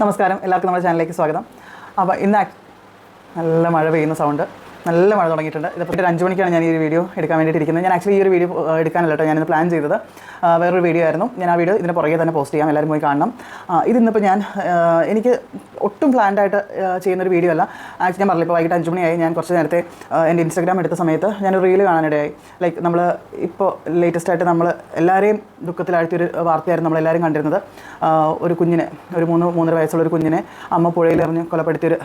നമസ്കാരം. എല്ലാവർക്കും നമ്മുടെ ചാനലിലേക്ക് സ്വാഗതം. അപ്പോൾ ഇന്ന് നല്ല മഴ പെയ്യുന്ന സൗണ്ട് നല്ല മഴ തുടങ്ങിയിട്ടുണ്ട്. ഇതിപ്പോൾ ഒരു അഞ്ച് മണിക്കാണ് ഞാൻ ഈ ഒരു വീഡിയോ എടുക്കാൻ വേണ്ടിയിട്ട് ഇരിക്കുന്നത്. ഞാൻ ആക്ച്വലി ഈ ഒരു വീഡിയോ എടുക്കാനല്ല കേട്ടോ ഞാനിന്ന് പ്ലാൻ ചെയ്തത്. വേറൊരു വീഡിയോ ആയിരുന്നു. ഞാൻ ആ വീഡിയോ ഇതിന് പുറകെ തന്നെ പോസ്റ്റ് ചെയ്യാം. എല്ലാവരും പോയി കാണണം. ഇതിന്നിപ്പോൾ ഞാൻ എനിക്ക് ഒട്ടും പ്ലാൻഡ് ആയിട്ട് ഏഹ്, ചെയ്യുന്നൊരു വീഡിയോ അല്ല. ആക്ച്വലി ഞാൻ പറഞ്ഞില്ല ഇപ്പോൾ വൈകിട്ട് അഞ്ച് മണിയായി. ഞാൻ കുറച്ച് നേരത്തെ എന്റെ ഇൻസ്റ്റാഗ്രാം എടുത്ത സമയത്ത് ഞാനൊരു റീൽ കാണാനിടയായി. ലൈക്ക് നമ്മൾ ഇപ്പോൾ ലേറ്റസ്റ്റ് ആയിട്ട് നമ്മൾ എല്ലാവരെയും ദുഃഖത്തിലാഴ്ത്തിയൊരു വാർത്തയായിരുന്നു നമ്മളെല്ലാവരും കണ്ടിരുന്നത്. ഒരു കുഞ്ഞിനെ ഒരു മൂന്ന് മൂന്നര വയസ്സുള്ള ഒരു കുഞ്ഞിനെ അമ്മ പുഴയിൽ കൊലപ്പെടുത്തിയൊരു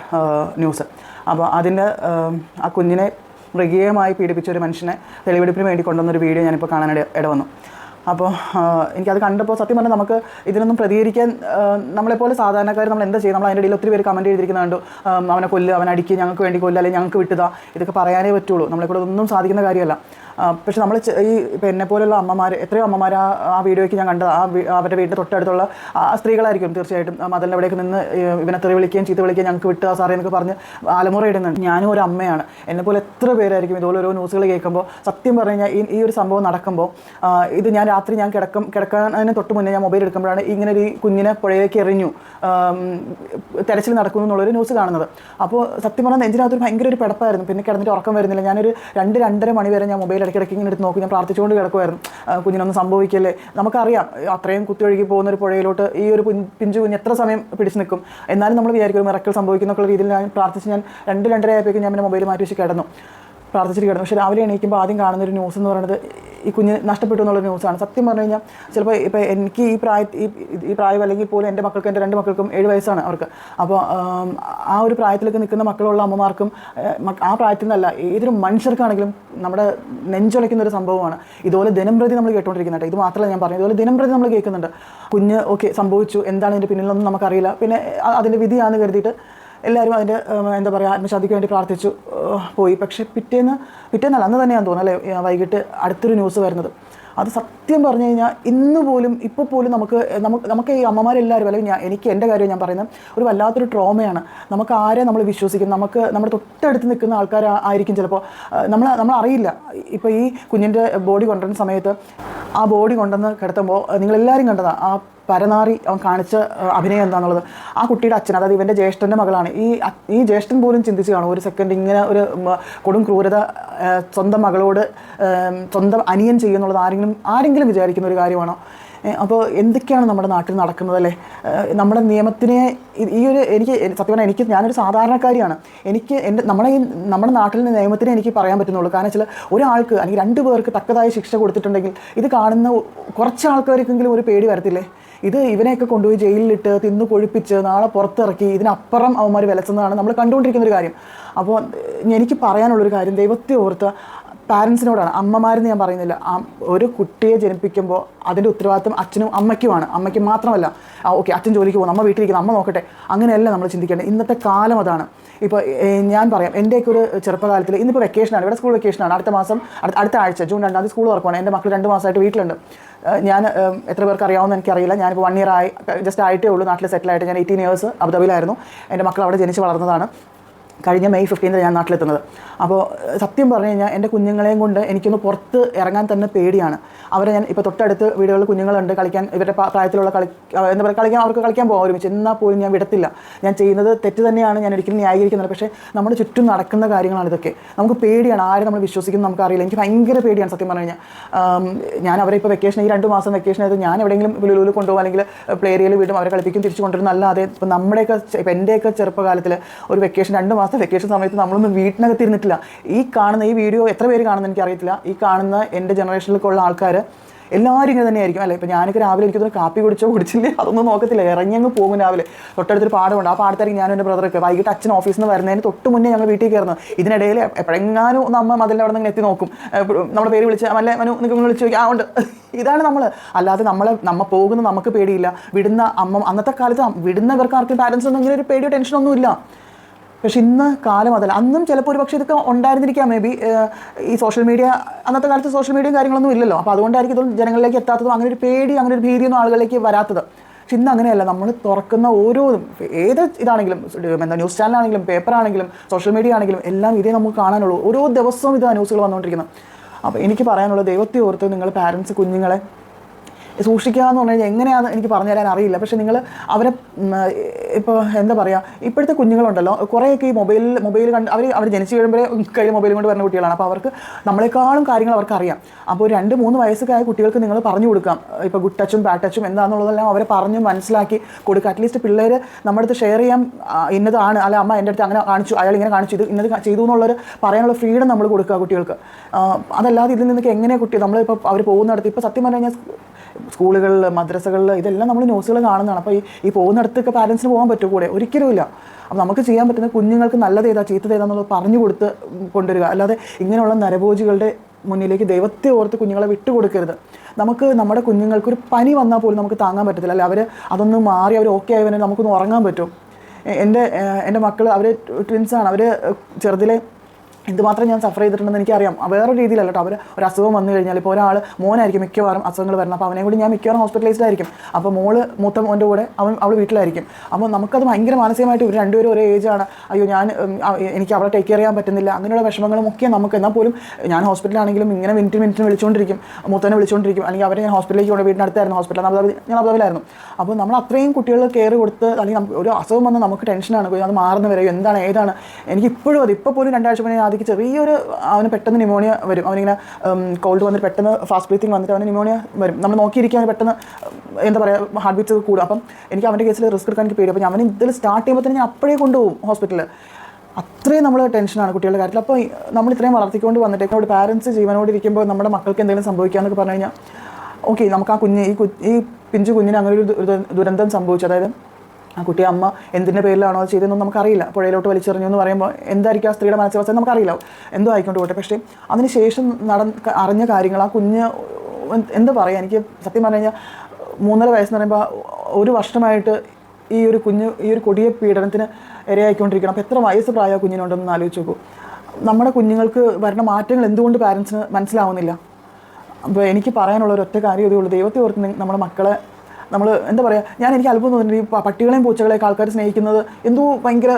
ന്യൂസ്. അപ്പോൾ അതിന്റെ ആ, കുഞ്ഞിനെ മൃഗീയമായി പീഡിപ്പിച്ച ഒരു മനുഷ്യനെ തെളിവെടുപ്പിന് വേണ്ടി കൊണ്ടുവന്നൊരു വീഡിയോ ഞാനിപ്പോൾ കാണാൻ ഇട ഇടവന്നു അപ്പോൾ എനിക്കത് കണ്ടപ്പോൾ സത്യം പറഞ്ഞാൽ നമുക്ക് ഇതിനൊന്നും പ്രതികരിക്കാൻ നമ്മളെപ്പോലെ സാധാരണക്കാർ നമ്മൾ എന്താ ചെയ്യുക? നമ്മൾ അതിന്റെ ഇടയിൽ ഒത്തിരി പേര് കമന്റ് ചെയ്തിരിക്കുന്നത് അവനെ കൊല്ലുക അവനെ ഞങ്ങൾക്ക് വേണ്ടി കൊല്ലുക അല്ലെങ്കിൽ ഞങ്ങൾക്ക് വിട്ടുക ഇതൊക്കെ പറയാനേ പറ്റുള്ളൂ. നമ്മളെ കൂടെ ഒന്നും സാധിക്കുന്ന കാര്യമല്ല. പക്ഷെ നമ്മൾ ഈ എന്നെ പോലെയുള്ള അമ്മമാർ എത്രയോ അമ്മമാർ ആ ആ വീഡിയോയ്ക്ക് ഞാൻ കണ്ടത്. ആ അവരുടെ വീട്ടിൽ തൊട്ടടുത്തുള്ള ആ സ്ത്രീകളായിരിക്കും തീർച്ചയായിട്ടും. മതലിന്റെ അവിടേക്ക് നിന്ന് ഇവനെ തെറി വിളിക്കുകയും ചീത്ത വിളിക്കുകയും ഞങ്ങൾക്ക് വിട്ടുക സാറേ എന്നൊക്കെ പറഞ്ഞ് ആലമുറ ഇടുന്നുണ്ട്. ഞാനും ഒരു അമ്മയാണ്. എന്നെ പോലെ എത്ര പേരായിരിക്കും ഇതുപോലെ ഓരോ ന്യൂസുകൾ കേൾക്കുമ്പോൾ സത്യം പറഞ്ഞു കഴിഞ്ഞാൽ ഈ ഒരു സംഭവം നടക്കുമ്പോൾ ഇത് ഞാൻ രാത്രി ഞാൻ കിടക്കും കിടക്കാനതിന് തൊട്ട് മുന്നേ ഞാൻ മൊബൈൽ എടുക്കുമ്പോഴാണ് ഇങ്ങനെ ഒരു കുഞ്ഞിനെ പുഴയിലേക്ക് എറിഞ്ഞു തിരച്ചിൽ തെരച്ചിൽ നടക്കുന്നു എന്നുള്ളൊരു ന്യൂസ് കാണുന്നത്. അപ്പോൾ സത്യം പറഞ്ഞാൽ നെഞ്ചിനകത്തൊരു ഭയങ്കര ഒരു പിടപ്പായിരുന്നു. പിന്നെ കിടന്നിട്ട് ഉറക്കം വരുന്നില്ല. ഞാനൊരു രണ്ട് രണ്ടര മണി വരെ ഞാൻ മൊബൈൽ ഇടയ്ക്കിടയ്ക്ക് ഇങ്ങനെ എടുത്ത് നോക്കും. ഞാൻ പ്രാർത്ഥിച്ചുകൊണ്ട് കിടക്കുമായിരുന്നു കുഞ്ഞിനൊന്നും സംഭവിക്കല്ലേ? നമുക്കറിയാം അത്രയും കുത്തിയൊഴുകി പോകുന്ന ഒരു പുഴയിലോട്ട് ഈ ഒരു പിഞ്ചു കുഞ്ഞ് എത്ര സമയം പിടിച്ചു നിൽക്കും. എന്നാലും നമ്മൾ വിചാരിക്കും സംഭവിക്കുന്ന സംഭവിക്കുന്നൊക്കെ രീതിയിൽ ഞാൻ പ്രാർത്ഥിച്ച് ഞാൻ രണ്ട് രണ്ടര ആയപ്പോഴേക്കും ഞാൻ പിന്നെ മൊബൈൽ മാറ്റി വെച്ച് കിടന്നു. പ്രാർത്ഥിച്ചിട്ട് കിടന്നു പക്ഷേ രാവിലെ എണീക്കുമ്പോൾ ആദ്യം കാണുന്ന ഒരു ന്യൂസ് എന്ന് പറയുന്നത് ഈ കുഞ്ഞ് നഷ്ടപ്പെട്ടു എന്നുള്ള ന്യൂസാണ്. സത്യം പറഞ്ഞു കഴിഞ്ഞാൽ ചിലപ്പോൾ ഇപ്പോൾ എനിക്ക് ഈ പ്രായ ഈ പ്രായം അല്ലെങ്കിൽ പോലും എന്റെ മക്കൾക്ക് എന്റെ രണ്ട് മക്കൾക്കും ഏഴ് വയസ്സാണ് അവർക്ക്. അപ്പോൾ ആ ഒരു പ്രായത്തിലേക്ക് നിൽക്കുന്ന മക്കളുള്ള അമ്മമാർക്കും ആ പ്രായത്തിൽ നിന്നല്ല ഏതൊരു മനുഷ്യർക്കാണെങ്കിലും നമ്മുടെ നെഞ്ചൊലയ്ക്കുന്ന ഒരു സംഭവമാണ്. ഇതുപോലെ ദിനംപ്രതി നമ്മൾ കേട്ടുകൊണ്ടിരിക്കുന്നുണ്ട് ഇത് മാത്രമല്ല ഞാൻ പറഞ്ഞു ഇതുപോലെ ദിനംപ്രതി നമ്മൾ കേൾക്കുന്നുണ്ട്. കുഞ്ഞ് ഓക്കെ സംഭവിച്ചു. എന്താണ് ഇതിന്റെ പിന്നിലൊന്നും നമുക്കറിയില്ല. പിന്നെ അതിന്റെ വിധിയാണെന്ന് കരുതിയിട്ട് എല്ലാവരും അതിന്റെ എന്താ പറയുക ആത്മശാന്തിക്ക് വേണ്ടി പ്രാർത്ഥിച്ചു പോയി. പക്ഷേ പിറ്റേന്ന് പിറ്റേന്നല്ല അന്ന് തന്നെയാണ് തോന്നുന്നത് അല്ലേ വൈകിട്ട് അടുത്തൊരു ന്യൂസ് വരുന്നത്. അത് സത്യം പറഞ്ഞു കഴിഞ്ഞാൽ ഇന്ന് പോലും ഇപ്പോൾ പോലും നമുക്ക് നമുക്ക് നമുക്ക് ഈ അമ്മമാരെല്ലാവരും അല്ലെങ്കിൽ ഞാൻ എനിക്ക് എന്റെ കാര്യം ഞാൻ പറയുന്നത് ഒരു വല്ലാത്തൊരു ട്രോമയാണ് നമുക്ക് ആരെ നമ്മൾ വിശ്വസിക്കും? നമുക്ക് നമ്മുടെ തൊട്ടടുത്ത് നിൽക്കുന്ന ആൾക്കാർ ആയിരിക്കും ചിലപ്പോൾ നമ്മൾ നമ്മൾ അറിയില്ല ഇപ്പോൾ ഈ കുഞ്ഞിന്റെ ബോഡി കൊണ്ടുവരുന്ന സമയത്ത് ആ ബോഡി കൊണ്ടുവന്ന് കിടത്തുമ്പോൾ നിങ്ങളെല്ലാവരും കണ്ടതാണ് ആ പരനാറി അവൻ കാണിച്ച അഭിനയം എന്താണെന്നുള്ളത് ആ കുട്ടിയുടെ അച്ഛൻ അതായത് ഇവന്റെ ജ്യേഷ്ഠന്റെ മകളാണ്. ഈ ഈ ജ്യേഷ്ഠൻ പോലും ചിന്തിച്ച് കാണും ഒരു സെക്കൻഡ് ഇങ്ങനെ ഒരു കൊടും ക്രൂരത സ്വന്തം മകളോട് സ്വന്തം അനിയൻ ചെയ്യുന്നുള്ളത് ആരെങ്കിലും ആരെങ്കിലും വിചാരിക്കുന്ന ഒരു കാര്യമാണോ? അപ്പോൾ എന്തൊക്കെയാണ് നമ്മുടെ നാട്ടിൽ നടക്കുന്നത് അല്ലേ? നമ്മുടെ നിയമത്തിനെ ഈ- ഒരു എനിക്ക് സത്യം പറഞ്ഞാൽ എനിക്ക് ഞാനൊരു സാധാരണക്കാരിയാണ്. എനിക്ക് എന്റെ നമ്മുടെ ഈ നമ്മുടെ നാട്ടിലെ നിയമത്തിനെ എനിക്ക് പറയാൻ പറ്റുന്നുള്ളൂ. കാരണം വെച്ചാൽ ഒരാൾക്ക് അല്ലെങ്കിൽ രണ്ട് പേർക്ക് തക്കതായ ശിക്ഷ കൊടുത്തിട്ടുണ്ടെങ്കിൽ ഇത് കാണുന്ന കുറച്ച് ആൾക്കാർക്കെങ്കിലും ഒരു പേടി വരത്തില്ലേ? ഇത് ഇവനെയൊക്കെ കൊണ്ടുപോയി ജയിലിലിട്ട് തിന്നു കൊഴുപ്പിച്ച് നാളെ പുറത്തിറക്കി ഇതിനപ്പുറം അവന്മാർ വിലസുന്നതാണ് നമ്മൾ കണ്ടുകൊണ്ടിരിക്കുന്ന ഒരു കാര്യം. അപ്പോൾ എനിക്ക് പറയാനുള്ളൊരു കാര്യം ദൈവത്തെ ഓർത്ത് പാരൻസിനോടാണ്. അമ്മമാരെന്ന് ഞാൻ പറയുന്നില്ല. ഒരു കുട്ടിയെ ജനിപ്പിക്കുമ്പോൾ അതിന്റെ ഉത്തരവാദിത്വം അച്ഛനും അമ്മയ്ക്കുമാണ്. അമ്മയ്ക്ക് മാത്രമല്ല. ഓക്കെ അച്ഛൻ ജോലിക്ക് പോകുന്നു. അമ്മ വീട്ടിലിരിക്കുന്നു. അമ്മ നോക്കട്ടെ. അങ്ങനെയല്ല നമ്മൾ ചിന്തിക്കേണ്ടത്. ഇന്നത്തെ കാലം അതാണ്. ഇപ്പോൾ ഞാൻ പറയാം. എന്റെയൊക്കെ ഒരു ചെറുപ്പകാലത്തിൽ ഇന്നിപ്പോൾ വെക്കേഷനാണ് ഇവിടെ സ്കൂൾ വെക്കേഷനാണ് അടുത്ത മാസം അടുത്ത ആഴ്ച ജൂൺ രണ്ടാം തീയതി സ്കൂൾ തുറക്കുവാണ്. എന്റെ മക്കൾ രണ്ട് മാസമായിട്ട് വീട്ടിലുണ്ട്. ഞാൻ എത്ര പേർക്ക് അറിയാവുന്ന എനിക്കറിയില്ല. ഞാനിപ്പോൾ വൺ ഇയർ ആയി. ജസ്റ്റ് ആയിട്ടേ ഉള്ളൂ. നാട്ടിൽ സെറ്റിലായിട്ട് ഞാൻ എയ്റ്റീൻ ഇയേഴ്സ് അബുദാബിയിലായിരുന്നു. എന്റെ മക്കൾ അവിടെ ജനിച്ച് വളർന്നതാണ്. കഴിഞ്ഞ മെയ് ഫിഫ്റ്റീനിൽ ഞാൻ നാട്ടിലെത്തുന്നത്. അപ്പോൾ സത്യം പറഞ്ഞു കഴിഞ്ഞാൽ എന്റെ കുഞ്ഞുങ്ങളെയും കൊണ്ട് എനിക്കൊന്ന് പുറത്ത് ഇറങ്ങാൻ തന്നെ പേടിയാണ്. അവരെ ഞാൻ ഇപ്പോൾ തൊട്ടടുത്ത് വീടുകളിൽ കുഞ്ഞുങ്ങളുണ്ട് കളിക്കാൻ ഇവരുടെ പ്രായത്തിലുള്ള കളി എന്താ പറയുക കളിക്കാൻ അവർക്ക് കളിക്കാൻ പോകാം ഒരുമിച്ച്. എന്നാൽ പോലും ഞാൻ വിടത്തില്ല. ഞാൻ ചെയ്യുന്നത് തെറ്റ് തന്നെയാണ് ഞാൻ ഒരിക്കലും ന്യായീകരിക്കുന്നത് പക്ഷേ നമ്മുടെ ചുറ്റും നടക്കുന്ന കാര്യങ്ങളാണ് ഇതൊക്കെ. നമുക്ക് പേടിയാണ് ആരും നമ്മൾ വിശ്വസിക്കുന്നു നമുക്കറിയില്ല. എനിക്ക് ഭയങ്കര പേടിയാണ് സത്യം പറഞ്ഞു കഴിഞ്ഞാൽ ഞാൻ അവരെ ഇപ്പോൾ വെക്കേഷൻ ഈ രണ്ട് മാസം വെക്കേഷൻ ആയത് ഞാൻ എവിടെയെങ്കിലും ലുലുവിൽ കൊണ്ടുപോകും അല്ലെങ്കിൽ പ്ലേ ഏരിയയിൽ വീടും അവരെ കളിപ്പിക്കും തിരിച്ചു കൊണ്ടുവരും. അല്ലാതെ ഇപ്പോൾ നമ്മുടെയൊക്കെ ഇപ്പോൾ എന്റെയൊക്കെ ചെറുപ്പകാലത്തിൽ ഒരു വെക്കേഷൻ രണ്ട് മാസത്തെ വെക്കേഷൻ സമയത്ത് നമ്മളൊന്നും വീട്ടിനകത്ത് ഇരുന്നിട്ടില്ല. ഈ കാണുന്ന ഈ വീഡിയോ എത്ര പേര് കാണുന്ന എനിക്കറിയത്തില്ല. ഈ കാണുന്ന എന്റെ ജനറേഷനിലൊക്കെ ഉള്ള ആൾക്കാർ എല്ലാവരും ഇങ്ങനെ തന്നെയായിരിക്കും അല്ലേ? ഇപ്പം ഞാനൊക്കെ രാവിലെ എനിക്ക് എനിക്കൊന്ന് കാപ്പി കുടിച്ചോ കുടിച്ചില്ലേ? അതൊന്നും നോക്കത്തില്ല. ഇറങ്ങി അങ്ങ് പോകും രാവിലെ. തൊട്ടടുത്തൊരു പാടമുണ്ട്. ആ പാടത്തായിരിക്കും ഞാനും എന്റെ ബ്രദറൊക്കെ വൈകിട്ട് അച്ഛൻ ഓഫീസിൽ നിന്ന് വരുന്നതിന് തൊട്ട് മുന്നേ ഞങ്ങൾ വീട്ടിൽ കയറുന്നത് ഇതിനിടയിൽ എപ്പോഴെങ്ങാനും ഒന്ന് അമ്മ മതിലിന്റെ അവിടെ നിന്ന് എത്തി നോക്കും. നമ്മുടെ പേര് വിളിച്ച് അല്ല മനു നിങ്ങൾക്ക് വിളിച്ച് ചോദിക്കും. ആ ഉണ്ട്. ഇതാണ് നമ്മൾ അല്ലാതെ നമ്മൾ നമ്മ പോകുന്ന നമുക്ക് പേടിയില്ല. വിടുന്ന അമ്മ അന്നത്തെ കാലത്ത് വിടുന്നവർക്ക് ആർക്കും പാരൻസ് ഒന്നും ഇങ്ങനെ ഒരു പേടിയോ ടെൻഷനൊന്നും ഇല്ല. പക്ഷെ ഇന്ന് കാലം അതല്ല. അന്നും ചിലപ്പോൾ ഒരു പക്ഷേ ഇതൊക്കെ ഉണ്ടായിരുന്നിരിക്കാം. മേ ബി ഈ സോഷ്യൽ മീഡിയ അന്നത്തെ കാലത്ത് സോഷ്യൽ മീഡിയയും കാര്യങ്ങളൊന്നും ഇല്ലല്ലോ. അപ്പോൾ അതുകൊണ്ടായിരിക്കും ഇതൊന്നും ജനങ്ങളിലേക്ക് എത്താത്തതും അങ്ങനെ ഒരു പേടി അങ്ങനെ ഒരു ഭീതിയൊന്നും ആളുകളിലേക്ക് വരാത്തത്. പക്ഷെ ഇന്ന് അങ്ങനെയല്ല. നമ്മൾ തുറക്കുന്ന ഓരോ ഏത് ഇതാണെങ്കിലും എന്താ ന്യൂസ് ചാനലാണെങ്കിലും പേപ്പറാണെങ്കിലും സോഷ്യൽ മീഡിയ ആണെങ്കിലും എല്ലാം ഇതേ നമുക്ക് കാണാനുള്ളൂ. ഓരോ ദിവസവും ഇതാ ന്യൂസുകൾ വന്നുകൊണ്ടിരിക്കുന്നത് അപ്പോൾ എനിക്ക് പറയാനുള്ളത് ദൈവത്തെ ഓർത്ത് നിങ്ങൾ പാരൻസ് കുഞ്ഞുങ്ങളെ സൂക്ഷിക്കുക എന്ന് പറഞ്ഞു കഴിഞ്ഞാൽ എങ്ങനെയാണെന്ന് എനിക്ക് പറഞ്ഞു തരാൻ അറിയില്ല. പക്ഷേ നിങ്ങൾ അവരെ ഇപ്പോൾ എന്താ പറയുക ഇപ്പോഴത്തെ കുഞ്ഞുങ്ങളുണ്ടല്ലോ കുറേയൊക്കെ ഈ മൊബൈൽ മൊബൈൽ കണ്ട് അവർ അവർ ജനിച്ചു കഴിയുമ്പോഴേ കയ്യിൽ മൊബൈൽ കൊണ്ട് വരുന്ന കുട്ടികളാണ്. അപ്പോൾ അവർക്ക് നമ്മളെക്കാളും കാര്യങ്ങൾ അവർക്ക് അറിയാം. അപ്പോൾ രണ്ട് മൂന്ന് വയസ്സൊക്കെ ആയ കുട്ടികൾക്ക് നിങ്ങൾ പറഞ്ഞു കൊടുക്കാം. ഇപ്പോൾ ഗുഡ് ടച്ചും ബാഡ് ടച്ചും എന്താണെന്നുള്ളതെല്ലാം അവരെ പറഞ്ഞു മനസ്സിലാക്കി കൊടുക്കുക. അറ്റ്ലീസ്റ്റ് പിള്ളേർ നമ്മുടെ അടുത്ത് ഷെയർ ചെയ്യാൻ ആ, ഇന്നതാണ്. അല്ല അമ്മ എന്റെ അടുത്ത് അങ്ങനെ കാണിച്ചു അയാൾ ഇങ്ങനെ കാണിച്ചു ഇത് ഇന്നത് ചെയ്തു എന്നുള്ളൊരു പറയാനുള്ള ഫ്രീഡം നമ്മൾ കൊടുക്കുക കുട്ടികൾക്ക്. അതല്ലാതെ ഇതിൽ നിന്നൊക്കെ എങ്ങനെ കുട്ടി നമ്മളിപ്പോൾ അവർ പോകുന്നിടത്ത് ഇപ്പോൾ സത്യം പറഞ്ഞു കഴിഞ്ഞാൽ സ്കൂളുകളിൽ മദ്രസകളിൽ ഇതെല്ലാം നമ്മൾ ന്യൂസുകൾ കാണുന്നതാണ്. അപ്പോൾ ഈ ഈ പോകുന്നിടത്തൊക്കെ പാരൻസിന് പോകാൻ പറ്റുമോ കൂടെ ഒരിക്കലും ഇല്ല. അപ്പോൾ നമുക്ക് ചെയ്യാൻ പറ്റുന്ന കുഞ്ഞുങ്ങൾക്ക് നല്ലത് ഏതാ? ചീത്തത് ഏതാന്നുള്ളത് പറഞ്ഞു കൊടുത്ത് കൊണ്ടുവരിക. അല്ലാതെ ഇങ്ങനെയുള്ള നരഭോജികളുടെ മുന്നിലേക്ക് ദൈവത്തെ ഓർത്ത് കുഞ്ഞുങ്ങളെ വിട്ടുകൊടുക്കരുത് നമുക്ക് നമ്മുടെ കുഞ്ഞുങ്ങൾക്ക് ഒരു പനി വന്നാൽ പോലും നമുക്ക് താങ്ങാൻ പറ്റത്തില്ല. അല്ല അവർ അതൊന്ന് മാറി അവർ ഓക്കെ ആയവനെ നമുക്കൊന്ന് ഉറങ്ങാൻ പറ്റും. എന്റെ എന്റെ മക്കൾ അവർ ട്വിൻസാണ് അവർ ചെറുതിലെ എന്തുമാത്രം ഞാൻ സഫർ ചെയ്തിട്ടുണ്ടെന്ന് എനിക്കറിയാം. വേറെ രീതിയിലല്ല കേട്ടോ അവർ ഒരു അസുഖം വന്നു കഴിഞ്ഞാൽ ഇപ്പോൾ ഒരാൾ മോനായിരിക്കും മിക്കവാറും അസുഖങ്ങൾ വരണം. അപ്പോൾ അവനെ കൂടി ഞാൻ മിക്കവാറും ഹോസ്പിറ്റലൈസ്ഡ് ആയിരിക്കും. അപ്പോൾ മോൾ മൂത്ത മോന്റെ കൂടെ അവൻ അവൾ വീട്ടിലായിരിക്കും. അപ്പോൾ നമുക്കത് ഭയങ്കര മാനസികമായിട്ട് ഇവർ രണ്ടുപേരും ഒരേ ഏജാണ് അയ്യോ ഞാൻ എനിക്ക് അവളെ ടേക്ക് കെയർ ചെയ്യാൻ പറ്റുന്നില്ല. അങ്ങനെയുള്ള വിഷമങ്ങളും ഒക്കെ നമുക്ക് എന്നാൽ പോലും ഞാൻ ഹോസ്പിറ്റലാണെങ്കിലും ഇങ്ങനെ മിനിറ്റ് മിനിറ്റിന് വിളിച്ചുകൊണ്ടിരിക്കും മൂത്തനെ വിളിച്ചുകൊണ്ടിരിക്കും അല്ലെങ്കിൽ അവരെ ഞാൻ ഹോസ്പിറ്റലിലേക്ക് കൊണ്ട് വീടിനടുത്തായിരുന്നു ഹോസ്പിറ്റൽ അബുദാബി ഞാൻ അബുദാബിലായിരുന്നു അപ്പോൾ നമ്മൾ അത്രയും കുട്ടികൾ കെയർ കൊടുത്ത് അല്ലെങ്കിൽ ഒരു അസുഖം വന്നാൽ നമുക്ക് ടെൻഷനാണ് അത് മാറുന്ന വരെ എന്താണ് ഏതാണ്? എനിക്ക് ഇപ്പോഴും അത്. ഇപ്പോൾ പോലും രണ്ടാഴ്ച മുന്നേ ആദ്യം ചെറിയൊരു അവന് പെട്ടെന്ന് ന്യൂമോണിയ വരും. അവനിങ്ങനെ കോൾഡ് വന്നിട്ട് പെട്ടെന്ന് ഫാസ്റ്റ് ബ്രീത്തിങ് വന്നിട്ട് അവന് ന്യൂമോണിയ വരും. നമ്മൾ നോക്കിയിരിക്കുക അവന് പെട്ടെന്ന് എന്താ പറയുക ഹാർട്ട് ബീറ്റ്സ് കൂടും. അപ്പം എനിക്ക് അവന്റെ കേസിൽ റിസ്ക് എടുക്കാൻ എനിക്ക് പേടി അപ്പം അവൻ ഇതിൽ സ്റ്റാർട്ട് ചെയ്യുമ്പോൾ തന്നെ ഞാൻ അപ്പോഴേ കൊണ്ടുപോകും ഹോസ്പിറ്റലിൽ അത്രയും നമ്മൾ ടെൻഷനാണ് കുട്ടികളുടെ കാര്യത്തിൽ. അപ്പോൾ നമ്മൾ ഇത്രയും വളർത്തിക്കൊണ്ട് വന്നിട്ട് നമ്മുടെ പാരൻസ് ജീവനോട് ഇരിക്കുമ്പോൾ നമ്മുടെ മക്കൾക്ക് എന്തെങ്കിലും സംഭവിക്കുകയെന്നൊക്കെ പറഞ്ഞു കഴിഞ്ഞാൽ ഓക്കെ നമുക്ക് ആ കുഞ്ഞ് ഈ ഈ പിഞ്ചു കുഞ്ഞിന് അങ്ങനെ ഒരു ദുരന്തം സംഭവിച്ചു. അതായത് ആ കുട്ടി അമ്മ എന്തിന്റെ പേരിലാണോ ചെയ്തതെന്നും നമുക്കറിയില്ല. പുഴയിലോട്ട് വലിച്ചെറിഞ്ഞു എന്ന് പറയുമ്പോൾ എന്തായിരിക്കും ആ സ്ത്രീയുടെ മനസ്സിലാവസ്ഥ നമുക്കറിയില്ല. എന്തോ ആയിക്കൊണ്ട് പോട്ടെ. പക്ഷേ അതിന് ശേഷം നടന്ന അറിഞ്ഞ കാര്യങ്ങൾ ആ കുഞ്ഞ് എന്താ പറയുക എനിക്ക് സത്യം പറഞ്ഞു കഴിഞ്ഞാൽ മൂന്നര വയസ്സെന്ന് പറയുമ്പോൾ ഒരു വർഷമായിട്ട് ഈ ഒരു കുഞ്ഞ് ഈ ഒരു കൊടിയ പീഡനത്തിന് ഇരയായിക്കൊണ്ടിരിക്കണം. അപ്പോൾ എത്ര വയസ്സ് പ്രായ കുഞ്ഞിനുണ്ടെന്ന് ആലോചിച്ച് നോക്കൂ. നമ്മുടെ കുഞ്ഞുങ്ങൾക്ക് വരുന്ന മാറ്റങ്ങൾ എന്തുകൊണ്ട് പാരൻസിന് മനസ്സിലാവുന്നില്ല? അപ്പോൾ എനിക്ക് പറയാനുള്ള ഒരൊറ്റ കാര്യം ഇതേ ഉള്ളൂ. ദൈവത്തെ ഓർത്ത് നമ്മുടെ മക്കളെ നമ്മൾ എന്താ പറയുക ഞാൻ എനിക്ക് അത്ഭുതം തോന്നിയിട്ടുണ്ട്. ഈ പട്ടികളെയും പൂച്ചകളെയൊക്കെ ആൾക്കാർ സ്നേഹിക്കുന്നത് എന്തോ ഭയങ്കര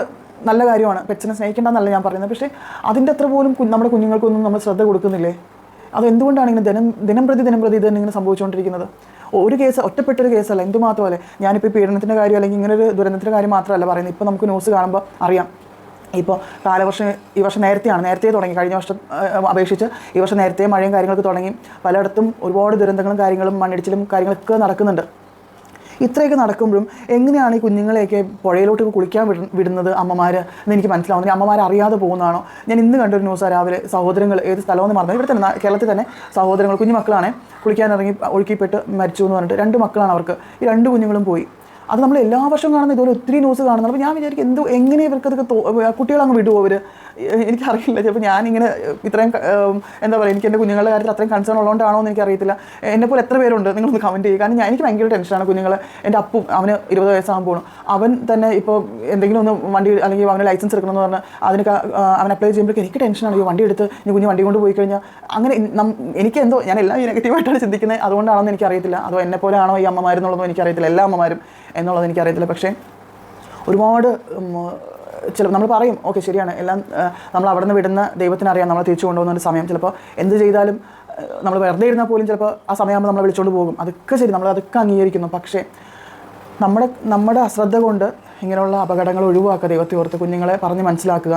നല്ല കാര്യമാണ്. പെറ്റ്സിനെ സ്നേഹിക്കേണ്ടെന്നല്ല ഞാൻ പറയുന്നത്. പക്ഷേ അതിന്റെ അത്ര പോലും നമ്മുടെ കുഞ്ഞുങ്ങൾക്കൊന്നും നമ്മൾ ശ്രദ്ധ കൊടുക്കുന്നില്ലേ? അത് എന്തുകൊണ്ടാണ് ഇങ്ങനെ ദിനം ദിനം പ്രതി ദിനം പ്രതി ഇത് ഇങ്ങനെ സംഭവിച്ചുകൊണ്ടിരിക്കുന്നത് ഒരു കേസ് ഒറ്റപ്പെട്ടൊരു കേസല്ല. എന്തുമാത്രമല്ല. ഞാനിപ്പോൾ പീഡനത്തിന്റെ കാര്യം അല്ലെങ്കിൽ ഇങ്ങനെ ഒരു ദുരന്തത്തിന്റെ കാര്യം മാത്രമല്ല പറയുന്നത്. ഇപ്പോൾ നമുക്ക് ന്യൂസ് കാണുമ്പോൾ അറിയാം. ഇപ്പോൾ കാലവർഷം ഈ വർഷം നേരത്തെയാണ്. നേരത്തെ തുടങ്ങി. കഴിഞ്ഞ വർഷം അപേക്ഷിച്ച് ഈ വർഷം നേരത്തെ മഴയും കാര്യങ്ങളൊക്കെ തുടങ്ങി. പലയിടത്തും ഒരുപാട് ദുരന്തങ്ങളും കാര്യങ്ങളും മണ്ണിടിച്ചിലും കാര്യങ്ങളൊക്കെ നടക്കുന്നുണ്ട്. ഇത്രയൊക്കെ നടക്കുമ്പോഴും എങ്ങനെയാണ് ഈ കുഞ്ഞുങ്ങളെയൊക്കെ പുഴയിലോട്ട് കുളിക്കാൻ വിട വിടുന്നത് അമ്മമാർ എന്ന് എനിക്ക് മനസ്സിലാവുന്നില്ല. അമ്മമാർ അറിയാതെ പോകുന്നതാണോ? ഞാൻ ഇന്ന് കണ്ടൊരു ന്യൂസ് രാവിലെ സഹോദരങ്ങൾ ഏത് സ്ഥലമെന്ന് മറന്നു. ഇവിടെ തന്നെ കേരളത്തിൽ തന്നെ സഹോദരങ്ങൾ കുഞ്ഞു മക്കളാണ് കുളിക്കാൻ ഇറങ്ങി ഒഴുക്കിപ്പെട്ട് മരിച്ചു എന്ന് പറഞ്ഞിട്ട് രണ്ട് മക്കളാണ് അവർക്ക്. ഈ രണ്ട് കുഞ്ഞുങ്ങളും പോയി. അത് നമ്മൾ എല്ലാ വർഷവും കാണുന്ന ഇതുപോലെ ഒത്തിരി ന്യൂസ് കാണുന്നത് അപ്പോൾ ഞാൻ വിചാരിക്കും എന്തോ എങ്ങനെ ഇവർക്കതൊക്കെ കുട്ടികളങ്ങ് വിടുമോ അവർ എനിക്കറിയില്ല. ചിലപ്പോൾ ഞാനിങ്ങനെ ഇത്രയും എന്താ പറയുക എനിക്ക് എന്റെ കുഞ്ഞുങ്ങളുടെ കാര്യത്തിൽ അത്രയും കൺസേൺ ഉള്ളതുകൊണ്ടാണോ എന്ന് എനിക്കറിയത്തില്ല. എന്നെ പോലെ എത്ര പേരുണ്ട് നിങ്ങളൊന്ന് കമന്റ് ചെയ്യുക. കാരണം ഞാൻ എനിക്ക് ഭയങ്കര ടെൻഷനാണ് കുഞ്ഞുങ്ങൾ എന്റെ അപ്പും അവന് ഇരുപത് വയസ്സാകുമ്പോൾ അവൻ തന്നെ ഇപ്പോൾ എന്തെങ്കിലും ഒന്ന് വണ്ടി അല്ലെങ്കിൽ അവന് ലൈസൻസ് എടുക്കണമെന്ന് പറഞ്ഞാൽ അതിന് അവൻ അപ്ലൈ ചെയ്യുമ്പോഴേക്കും എനിക്ക് ടെൻഷനാണ് ഈ വണ്ടി എടുത്ത് ഈ കുഞ്ഞ് വണ്ടി കൊണ്ട് പോയി കഴിഞ്ഞാൽ അങ്ങനെ എനിക്ക് എന്തോ ഞാൻ എല്ലാം നെഗറ്റീവായിട്ടാണ് ചിന്തിക്കുന്നത്. അതുകൊണ്ടാണെന്ന് എനിക്കറിയത്തില്ല. അതോ എന്നെ പോലെയാണോ ഈ അമ്മമാരെന്നുള്ളതും എനിക്കറിയത്തില്ല. എല്ലാ അമ്മമാരും എന്നുള്ളത് എനിക്കറിയത്തില്ല. പക്ഷേ ഒരുപാട് ഉം, ചില നമ്മൾ പറയും ഓക്കെ ശരിയാണ്. എല്ലാം നമ്മൾ അവിടെ നിന്ന് വിടുന്ന ദൈവത്തിന് അറിയാം നമ്മളെ തിരിച്ചു കൊണ്ടുപോകുന്ന ഒരു സമയം. ചിലപ്പോൾ എന്ത് ചെയ്താലും നമ്മൾ വെറുതെ ഇരുന്നാൽ പോലും ചിലപ്പോൾ ആ സമയമാകുമ്പോൾ നമ്മളെ വിളിച്ചുകൊണ്ട് പോകും. അതൊക്കെ ശരി നമ്മൾ അതൊക്കെ അംഗീകരിക്കുന്നു. പക്ഷേ നമ്മുടെ നമ്മുടെ അശ്രദ്ധ കൊണ്ട് ഇങ്ങനെയുള്ള അപകടങ്ങൾ ഒഴിവാക്കുക ദൈവത്തെ ഓർത്ത് കുഞ്ഞുങ്ങളെ പറഞ്ഞ് മനസ്സിലാക്കുക.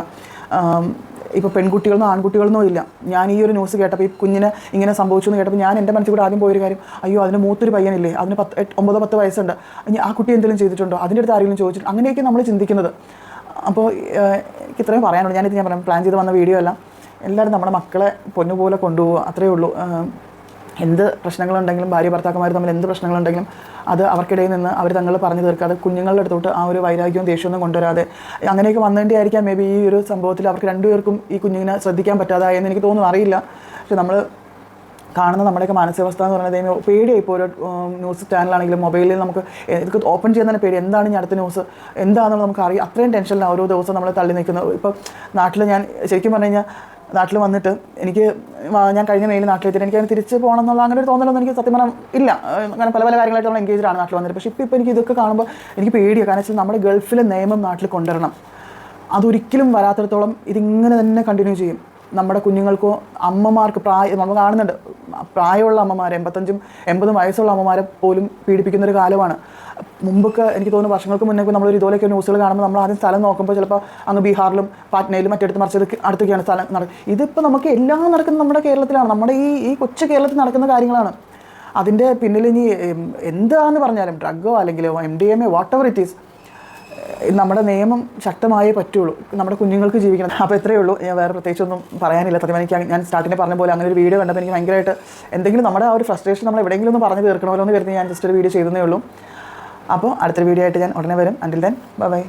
ഇപ്പോൾ പെൺകുട്ടികളെന്നോ ആൺകുട്ടികളെന്നോ ഇല്ല. ഞാൻ ഈ ഒരു ന്യൂസ് കേട്ടപ്പോൾ ഈ കുഞ്ഞിനെ ഇങ്ങനെ സംഭവിച്ചു എന്ന് കേട്ടപ്പോൾ ഞാൻ എന്റെ മനസ്സിൽ കൂടെ ആദ്യം പോയൊരു കാര്യം അയ്യോ അതിന് മൂത്തൊരു പയ്യനില്ലേ? അതിന് പത്ത് ഒമ്പതോ പത്ത് വയസ്സുണ്ട്. ആ കുട്ടി എന്തെങ്കിലും ചെയ്തിട്ടുണ്ടോ? അതിന്റെ അടുത്ത് ആരെങ്കിലും ചോദിച്ചിട്ടുണ്ട് അങ്ങനെയൊക്കെ നമ്മൾ ചിന്തിക്കുന്നത്. അപ്പോൾ എനിക്ക് ഇത്രയും പറയാനുള്ളൂ. ഞാനിത് ഞാൻ പറയാം. പ്ലാൻ ചെയ്ത് വന്ന വീഡിയോ എല്ലാം എല്ലാവരും നമ്മുടെ മക്കളെ പൊന്നുപോലെ കൊണ്ടുപോകുക അത്രയേ ഉള്ളൂ. എന്ത് പ്രശ്നങ്ങളുണ്ടെങ്കിലും ഭാര്യ ഭർത്താക്കന്മാർ തമ്മിൽ എന്ത് പ്രശ്നങ്ങളുണ്ടെങ്കിലും അത് അവർക്കിടയിൽ നിന്ന് അവർ തങ്ങൾ പറഞ്ഞു തീർക്കാതെ കുഞ്ഞുങ്ങളുടെ അടുത്തോട്ട് ആ ഒരു വൈരാഗ്യവും ദേഷ്യമൊന്നും കൊണ്ടുവരാതെ അങ്ങനെയൊക്കെ വന്നതിന്റെ മേ ബി ഈ ഒരു സംഭവത്തിൽ അവർക്ക് രണ്ടുപേർക്കും ഈ കുഞ്ഞിനെ ശ്രദ്ധിക്കാൻ പറ്റാതായെന്ന് എനിക്ക് തോന്നുന്നു. അറിയില്ല. പക്ഷെ നമ്മൾ കാണുന്ന നമ്മുടെയൊക്കെ മാനസികാവസ്ഥ എന്ന് പറയുന്നത് പേടിയായി ഇപ്പോൾ ഒരു ന്യൂസ് ചാനലാണെങ്കിലും മൊബൈലിൽ നമുക്ക് ഇതൊക്കെ ഓപ്പൺ ചെയ്യുന്ന തന്നെ പേടി. എന്താണ് ഞാൻ അടുത്ത ന്യൂസ്? എന്താണെന്ന് നമുക്ക് അറിയാം. അത്രയും ടെൻഷനിലാണ് ഓരോ ദിവസം നമ്മൾ തള്ളി നിൽക്കുന്നത് ഇപ്പോൾ നാട്ടിൽ ഞാൻ ശരിക്കും പറഞ്ഞു കഴിഞ്ഞാൽ നാട്ടിൽ വന്നിട്ട് എനിക്ക് ഞാൻ കഴിഞ്ഞ മെയിൽ നാട്ടിലെത്തിയിട്ട് എനിക്ക് അതിന് തിരിച്ച് പോകണം എന്നുള്ള അങ്ങനെ ഒരു തോന്നലൊന്നും എനിക്ക് സത്യം പറഞ്ഞാൽ ഇല്ല. അങ്ങനെ പല പല കാര്യങ്ങളായിട്ട് നമ്മൾ എൻഗേജ്ഡ് ആണ് നാട്ടിൽ വന്നിട്ട്. പക്ഷേ ഇപ്പോൾ ഇപ്പോൾ എനിക്ക് ഇതൊക്കെ കാണുമ്പോൾ എനിക്ക് പേടിയാണ് കാരണം വെച്ചാൽ നമ്മുടെ ഗൾഫിലെ നിയമം നാട്ടിൽ കൊണ്ടുവരണം. അതൊരിക്കലും വരാത്തിടത്തോളം ഇതിങ്ങനെ തന്നെ കണ്ടിന്യൂ ചെയ്യും. നമ്മുടെ കുഞ്ഞുങ്ങൾക്കോ അമ്മമാർക്ക് പ്രായം നമ്മൾ കാണുന്നുണ്ട്. പ്രായമുള്ള അമ്മമാരെ എൺപത്തഞ്ചും എൺപതും വയസ്സുള്ള അമ്മമാരെ പോലും പീഡിപ്പിക്കുന്ന ഒരു കാലമാണ്. മുമ്പൊക്കെ എനിക്ക് തോന്നുന്നു വർഷങ്ങൾക്ക് മുന്നേ നമ്മൾ നമ്മളൊരു ഇതുപോലെയൊക്കെ ന്യൂസുകൾ കാണുമ്പോൾ നമ്മൾ ആദ്യം സ്ഥലം നോക്കുമ്പോൾ ചിലപ്പോൾ അങ്ങ് ബീഹാറിലും പാറ്റ്നയിലും മറ്റെടുത്ത് മറിച്ചത് അടുത്തൊക്കെയാണ് സ്ഥലം നടക്കുക ഇതിപ്പോൾ നമുക്ക് എല്ലാം നടക്കുന്നത് നമ്മുടെ കേരളത്തിലാണ്. നമ്മുടെ ഈ ഈ കൊച്ചു കേരളത്തിൽ നടക്കുന്ന കാര്യങ്ങളാണ്. അതിന്റെ പിന്നിൽ ഇനി എന്താണെന്ന് പറഞ്ഞാലും ഡ്രഗോ അല്ലെങ്കിൽ M D M A whatever it is നമ്മുടെ നിയമം ശക്തമായേ പറ്റുള്ളൂ. നമ്മുടെ കുഞ്ഞുങ്ങൾക്ക് ജീവിക്കണം. അപ്പോൾ ഇത്രയേ ഉള്ളൂ. ഞാൻ വേറെ പ്രത്യേകിച്ചൊന്നും പറയാനില്ല. സത്യം എനിക്ക് ഞാൻ സ്റ്റാർട്ടിനെ പറഞ്ഞ പോലെ അങ്ങനെ ഒരു വീഡിയോ കണ്ടപ്പോൾ എനിക്ക് ഭയങ്കരമായിട്ട് എന്തെങ്കിലും നമ്മുടെ ആ ഒരു ഫ്രസ്ട്രേഷൻ നമ്മൾ എവിടെയെങ്കിലും ഒന്ന് പറഞ്ഞു തീർക്കണമല്ലോ എന്ന് കരുതി ഞാൻ ജസ്റ്റ് ഒരു വീഡിയോ ചെയ്തതേ ഉള്ളൂ. അപ്പോൾ അടുത്തൊരു വീഡിയോ ആയിട്ട് ഞാൻ ഉടനെ വരും. അന്റിൽ ദെൻ ബൈ